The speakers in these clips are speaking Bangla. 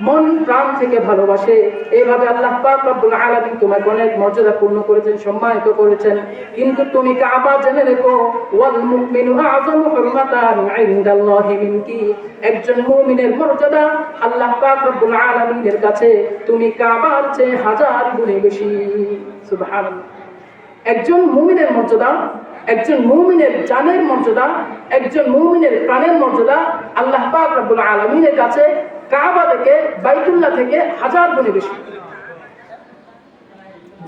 মন প্রাণ থেকে ভালোবাসে। এইভাবে আল্লাহ পাক রব্বুল আলামিন তোমাকে অনেক মর্যাদা পূর্ণ করেছেন, সম্মানিত করেছেন। কিন্তু তুমি কাবা জেনে রেখো, ওয়াল মুমিনু আযমু হুরমাতান ইনদাল্লাহি মিনকি। একজন মুমিনের মর্যাদা আল্লাহ পাক রব্বুল আলামিনের কাছে। তুমি কাবার চেয়ে হাজার গুণে বেশি। সুবহানাল্লাহ। একজন মুমিনের মর্যাদা, একজন মুমিনের জানের মর্যাদা, একজন মুমিনের প্রাণের মর্যাদা আল্লাহ পাক রব্বুল আলামিনের কাছে। কাবা থেকে, বাইতুল্লাহ থেকে হাজার গুণে বেশি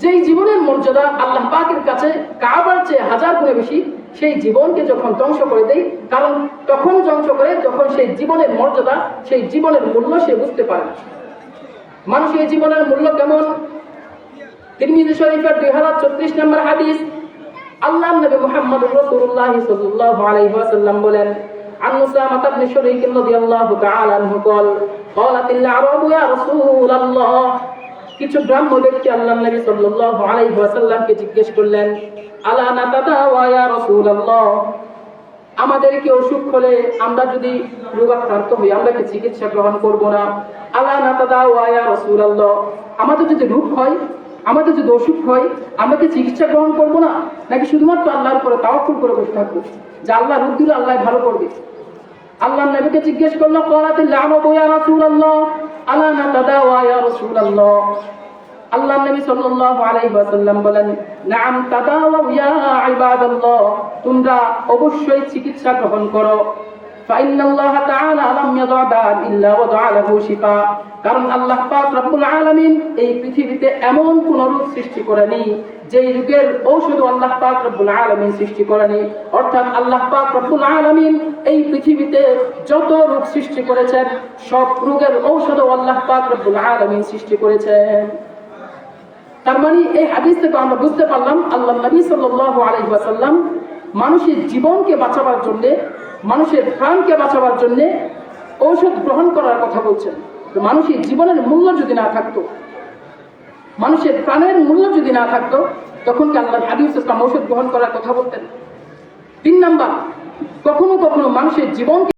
যেই জীবনের মর্যাদা আল্লাহ পাকের কাছে কাবার চেয়ে হাজার গুণে বেশি, সেই জীবনকে যখন ধ্বংস করে দেয় কারণ তখন ধ্বংস করে যখন সেই জীবনের মর্যাদা, সেই জীবনের মূল্য সে বুঝতে পারে। মানুষ এই জীবনের মূল্য কেমন তিরমিজি শরীফের দুই হাজার চব্বিশ নম্বর হাদিস, আল্লাহ নবী মোহাম্মদ আলাইহি ওয়াসাল্লাম বলেন عن أسامة بن شريك رضي الله تعالى عنه قال قالت الأعراب يا رسول الله কিছু ব্রাহ্ম ব্যক্তি আল্লাহ নবী সাল্লাল্লাহু আলাইহি ওয়াসাল্লামকে জিজ্ঞেস করলেন আলা নাতাদাওয়া ইয়া রাসূলুল্লাহ আমাদের কি অসুখ হলে আমরা যদি রোগাক্রান্ত হই আমরা কি চিকিৎসা গ্রহণ করব না আল্লাহ নাতাদাওয়া ইয়া রাসূলুল্লাহ আমাদের যদি রোগ হয় আমাদের যদি অসুখ হয় আমরা কি চিকিৎসা গ্রহণ করব না নাকি শুধুমাত্র আল্লাহর উপরে তাওয়াক্কুল করে বসে থাকবো যে আল্লাহ রোগ দিলে আল্লাহ ভালো করবে আল্লাহ নবীকে জিজ্ঞেস করল কলাতে লামাবু ইয়া রাসূলুল্লাহ? আলা নাতাদাওয়া ইয়া রাসূলুল্লাহ। আল্লাহ নবী সাল্লাল্লাহু আলাইহি ওয়াসাল্লাম বলেন, নাম তাদাওয়া ইয়া ইবাদাল্লাহ, তোমরা অবশ্যই চিকিৎসা গ্রহণ করো। فإن الله تعالى لم يضع داء إلا وضع له شفاء কারণ আল্লাহ পাক রব্বুল আলামিন এই পৃথিবীতে এমন কোন রোগ সৃষ্টি করেনি যেই রোগের ঔষধ আল্লাহ পাক রব্বুল আলামিন সৃষ্টি করেনি অর্থাৎ আল্লাহ পাক রব্বুল আলামিন এই পৃথিবীতে যত রোগ সৃষ্টি করেছেন সব রোগের ঔষধ আল্লাহ পাক রব্বুল আলামিন সৃষ্টি করেছেন তার মানে এই হাদিস থেকে আমরা বুঝতে পারলাম আল্লাহ নবী সাল্লাল্লাহু আলাইহি ওয়াসাল্লাম মানুষের জীবনকে বাঁচাবার জন্য মানুষের প্রাণকে বাঁচাবার জন্য ঔষধ গ্রহণ করার কথা বলছেন। মানুষের জীবনের মূল্য যদি না থাকতো, মানুষের প্রাণের মূল্য যদি না থাকতো, তখন কি আল্লাহ হাবিব ইসলাম ঔষধ গ্রহণ করার কথা বলতেন? তিন নাম্বার, কখনো কখনো মানুষের জীবনকে